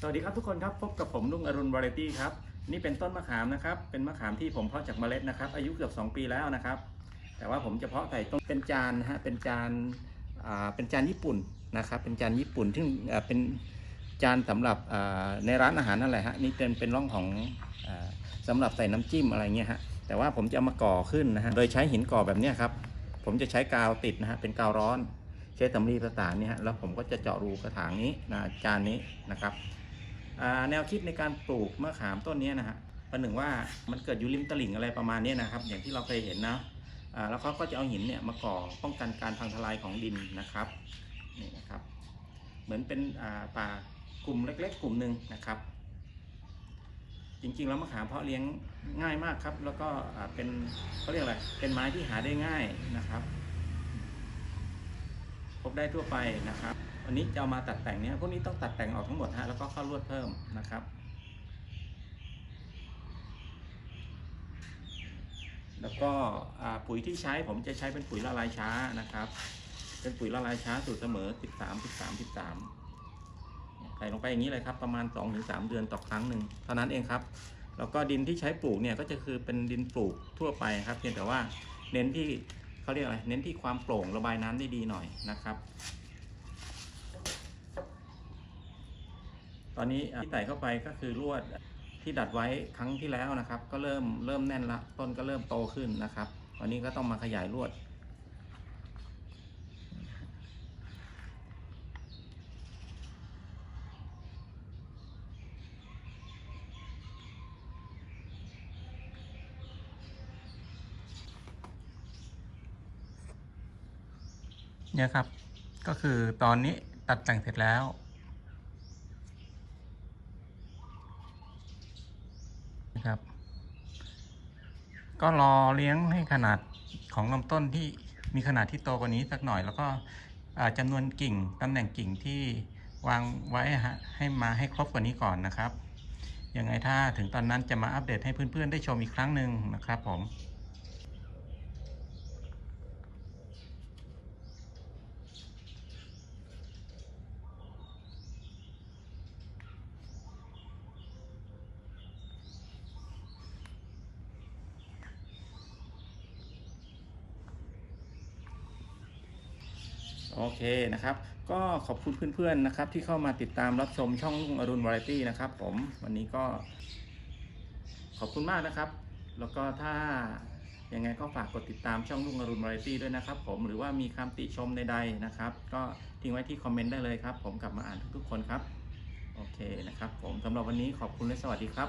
สวัสดีครับทุกคนครับพบกับผมลุงอรุณวาไรตี้ครับนี่เป็นต้นมะขามนะครับ เป็นมะขามที่ผมเพาะจากเมล็ดนะครับ อายุเกือบ2 ปีแล้วนะครับ แต่ว่าผมจะเพาะใส่ต้นเป็นจานนะฮะเป็นจานอ่าเป็นจานญี่ปุ่นนะครับ เป็นจานญี่ปุ่นที่เป็นจานสำหรับอ่าในร้านอาหารนั่นแหละฮะนี่เป็นเป็นร่องของอาสำหรับใส่น้ำจิ้มอะไรเงี้ยฮะแต่ว่าผมจะเอามาก่อขึ้นนะฮะโดยใช้หินก่อแบบนี้ครับผมจะใช้กาวติดนะฮะเป็นกาวร้อน ใช้สำลีประสานเนี่ยแล้วผมก็จะเจาะรูกระถางนี้นะจานนี้นะครับแนวคิดในการปลูกมะขามต้นนี้นะฮะประหนึ่งว่ามันเกิดอยู่ริมตลิ่งอะไรประมาณนี้นะครับ อย่างที่เราเคยเห็นนะแล้วเขาก็จะเอาหินเนี่ยมาก่อป้องกันการพังทลายของดินนะครับนี่นะครับ เหมือนเป็นป่ากลุ่มเล็ก ๆ กลุ่มหนึ่งนะครับ จริงๆแล้วมะขามเพาะเลี้ยงง่ายมากครับ แล้วก็เป็นเขาเรียกอะไรเป็นไม้ที่หาได้ง่ายนะครับ พบได้ทั่วไปนะครับวันนี้จะเอามาตัดแต่งเนี่ยพวกนี้ต้องตัดแต่งออกทั้งหมดฮะแล้วก็เข้าลวดเพิ่มนะครับ แล้วก็ปุ๋ยที่ใช้ผมจะใช้เป็นปุ๋ยละลายช้านะครับ เป็นปุ๋ยละลายช้าสูตรเสมอ 13 13 13 ใส่ลงไปอย่างนี้เลยครับ ประมาณ 2-3 เดือนต่อครั้งหนึ่งเท่านั้นเองครับแล้วก็ดินที่ใช้ปลูกเนี่ยก็จะคือเป็นดินปลูกทั่วไปครับ เพียงแต่ว่าเน้นที่ เขาเรียกอะไร เน้นที่ความโปร่งระบายน้ำได้ดีหน่อยนะครับ ตอนนี้ที่ใส่เข้าไปก็คือลวดที่ดัดไว้ครั้งที่แล้วนะครับ ก็เริ่มเริ่มแน่นละ ต้นก็เริ่มโตขึ้นนะครับ วันนี้ก็ต้องมาขยายลวด เนี่ยครับ ก็คือตอนนี้ตัดแต่งเสร็จแล้ว นะครับ ก็รอเลี้ยงให้ขนาดของลำต้นที่มีขนาดที่โตกว่านี้สักหน่อย แล้วก็อาจำนวนกิ่งตำแหน่งกิ่งที่วางไว้ฮะให้มาให้ครบกว่านี้ก่อนนะครับยังไงถ้าถึงตอนนั้นจะมาอัปเดตให้เพื่อนๆ ได้ชมอีกครั้งหนึ่งนะครับผม โอเคนะครับ ก็ขอบคุณเพื่อนๆนะครับ ที่เข้ามาติดตามรับชมช่องลุงอรุณวาไรตี้นะครับ ผมวันนี้ก็ขอบคุณมากนะครับ แล้วก็ถ้ายังไงก็ฝากกดติดตามช่องลุงอรุณวาไรตี้ด้วยนะครับ ผมหรือว่ามีคำติชมใดๆนะครับ ก็ทิ้งไว้ที่คอมเมนต์ได้เลยครับ ผมกลับมาอ่านทุกๆคนครับ โอเคนะครับ ผมสำหรับวันนี้ขอบคุณและสวัสดีครับ